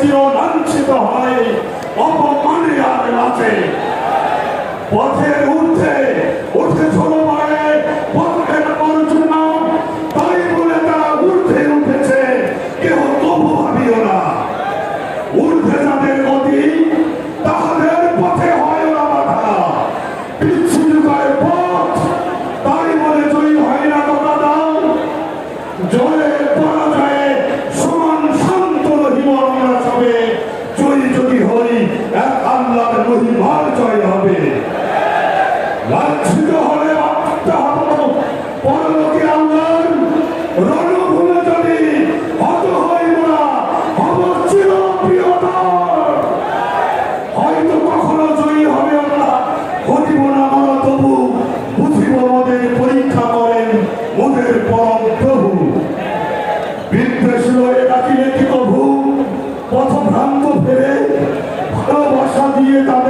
চির লাঞ্ছিত হয়, অপমানে আর পথের ঊর্ধ্বে উঠে ছোট পায়ে বলে তারা ঊর্ধ্বে উঠেছে। কেহ তবু ভাবিও না। ঊর্ধ্বে যাদের গতি, তাহাদের পথে হয় না বাধা। বিচ্ছিন্ন করে মহিমার জয় হবে। লাঞ্ছিত হলে ভাবতে হবে। পরীক্ষা করেন মোদের পরম প্রভু। বিদ্বেষ লয়ে ডাকিলে কি কভু পথভ্রান্ত ফেরে ভালোবাসা দিয়ে তাদের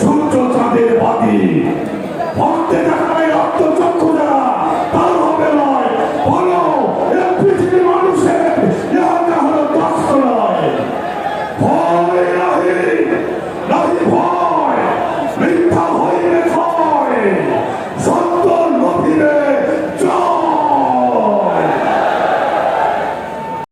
সূর্য চাঁদের বাতি। ভক্তে দেখায় রক্ত চক্ষু